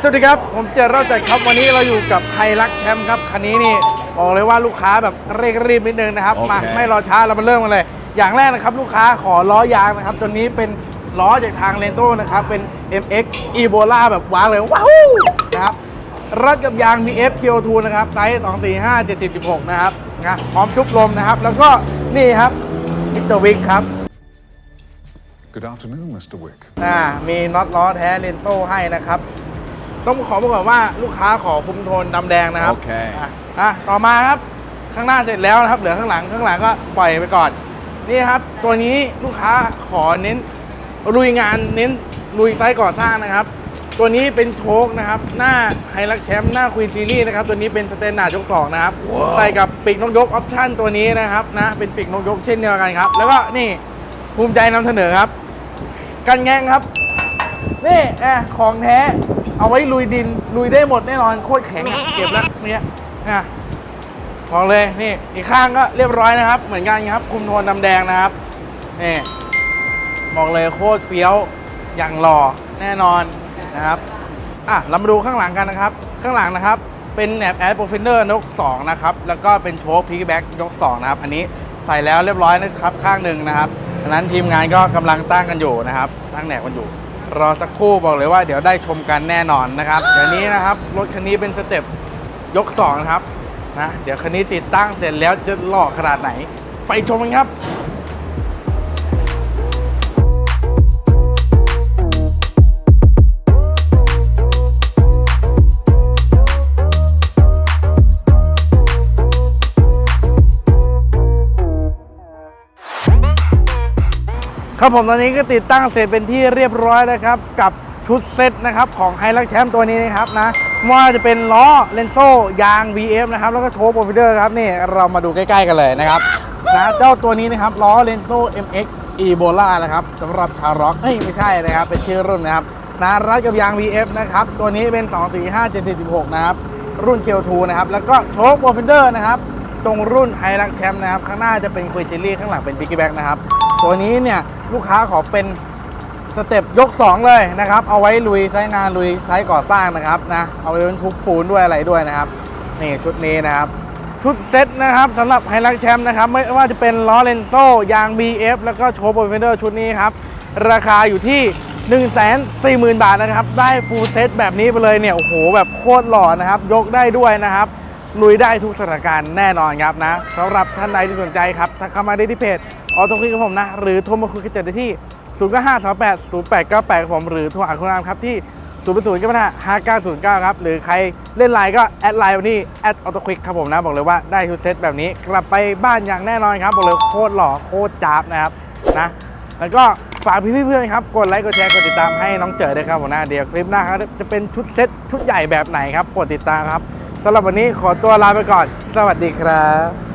สวัสดีครับ ผมเจอเราจัดครับวันนี้เราอยู่กับไฮรักแชมป์ครับ คันนี้นี่บอกเลยว่าลูกค้าแบบเร่งรีบนิดนึงนะครับโอเคมาไม่รอช้าเรามาเริ่มกันเลย อย่างแรกนะครับ ลูกค้าขอล้อยางนะครับตัวนี้เป็นล้อจากทางเลนโซนะครับ เป็น MX Ebola แบบว้าวเลย ว้าวนะครับรัดกับยาง BF TO2 นะครับไซส์245 70 16 นะครับนะพร้อมชุบลมนะครับ แล้วก็นี่ครับวิกเตอร์วิกครับ Good afternoon, Mr. Wick. อ่ามีน็อตล้อแท้เลนโซ่ให้นะครับ ต้องขอบอกก่อนว่าลูกค้าขอคุมโทนดำแดงนะครับโอเค อะอะต่อมาครับข้างหน้าเสร็จแล้วนะครับ เหลือข้างหลังข้างหลังก็ปล่อยไปก่อน นี่ครับ ตัวนี้ลูกค้าขอเน้นลุยงานเน้นลุยไซต์ก่อสร้างนะครับ ตัวนี้เป็นโชคนะครับ หน้าไฮรักแชมป์หน้าควีนซีรีส์นะครับ ตัวนี้เป็นสเตนดาร์ดยกสองนะครับใส่กับปีกนกยกออปชั่นตัวนี้นะครับนะเป็นปีกนกยกเช่นเดียวกันครับ แล้วก็นี่ภูมิใจนำเสนอครับ กันแงงครับ นี่แอะของแท้ เอาไว้ลุยดินลุยได้หมดแน่นอนโคตรแข็งอะเก็บแล้วเนี่ยนะบอกเลยนี่อีกข้างก็เรียบร้อยนะครับ เหมือนกันครับ คุมโทนดำแดงนะครับนี่บอกเลยโคตรเฟี้ยวอย่างหล่อแน่นอนนะครับอะเรามาดูข้างหลังกันนะครับ ข้างหลังนะครับ เป็นแหนบแอดโปรฟินเนอร์ยก2นะครับแล้วก็เป็นโชคพีแบ็กยก2นะครับ อันนี้ใส่แล้วเรียบร้อยนะครับข้างหนึ่งนะครับดังนั้นทีมงานก็กำลังตั้งกันอยู่นะครับตั้งแหนบกันอยู่ รอสักครู่บอกเลยว่าเดี๋ยวได้ชมกันแน่นอนนะครับ เดี๋ยวนี้นะครับรถคันนี้เป็นสเต็ปยก2นะครับนะเดี๋ยวคันนี้ติดตั้งเสร็จแล้วจะหล่อขนาดไหน ไปชมกันครับ ครับผมตอนนี้ก็ติดตั้งเสร็จเป็นที่เรียบร้อยแล้วครับ กับชุดเซตนะครับของไฮลักแชมป์ตัวนี้นะครับนะว่าจะเป็นล้อเลนโซยาง VF นะครับ แล้วก็โชว์โปรฟิเดอร์ครับนี่เรามาดูใกล้ๆกันเลยนะครับนะเจ้าตัวนี้นะครับล้อเลนโซ MX Ebola นะครับสำหรับชาวร็อกเอ้ยไม่ใช่นะครับ เป็นชื่อรุ่นนะครับนะรัดกับยาง VF นะครับ ตัวนี้เป็น 245 716นะครับ รุ่น Q2 นะครับ แล้วก็โชว์โปรฟิเดอร์นะครับ ตรงรุ่นไฮรักแชมป์นะครับ ข้างหน้าจะเป็นคุยซิลี่ข้างหลังเป็นบิ๊กแบ็กนะครับ ตัวนี้เนี่ยลูกค้าขอเป็นสเต็ปยก 2 เลยนะครับ เอาไว้ลุยไซต์งานลุยไซต์ก่อสร้างนะครับนะเอาไว้บรรทุกปูนด้วยอะไรด้วยนะครับ นี่ชุดนี้นะครับ ชุดเซ็ตนะครับสำหรับไฮรักแชมป์นะครับ ไม่ว่าจะเป็นล้อเลนโซ่ยาง BF แล้วก็โชว์โปรเฟนเดอร์ชุดนี้ครับ ราคาอยู่ที่1 4 0 0 0 0 บาทนะครับ ได้ฟูลเซ็ตแบบนี้ไปเลยเนี่ย โอ้โห แบบโคตรหล่อนะครับ ยกได้ด้วยนะครับ ลุยได้ทุกสถานการณ์แน่นอนครับนะสำหรับท่านใดที่สนใจครับถ้าเข้ามาได้ที่เพจ ออโต้คลิกกับผมนะ หรือโทรมาคุยกันเจอได้ที่ 0 9 5 2 8 0 8 9 8กับผมหรือโทรหาคุณรามครับที่ 0 0 9 5 9 0 9 ครับ หรือใครเล่นไลน์ก็แอดไลน์วันนี้แอดออโต้คลิกครับผมนะ บอกเลยว่าได้ชุดเซตแบบนี้กลับไปบ้านอย่างแน่นอนครับ บอกเลยโคตรหล่อโคตรจ้าบนะครับนะแล้วก็ฝากพี่ๆเพื่อนครับ กดไลค์ กดแชร์ กดติดตามให้น้องเจอด้วยครับผมนะเดี๋ยวคลิปหน้าครับจะเป็นชุดเซตชุดใหญ่แบบไหนครับ กดติดตามครับสำหรับวันนี้ขอตัวลาไปก่อน สวัสดีครับ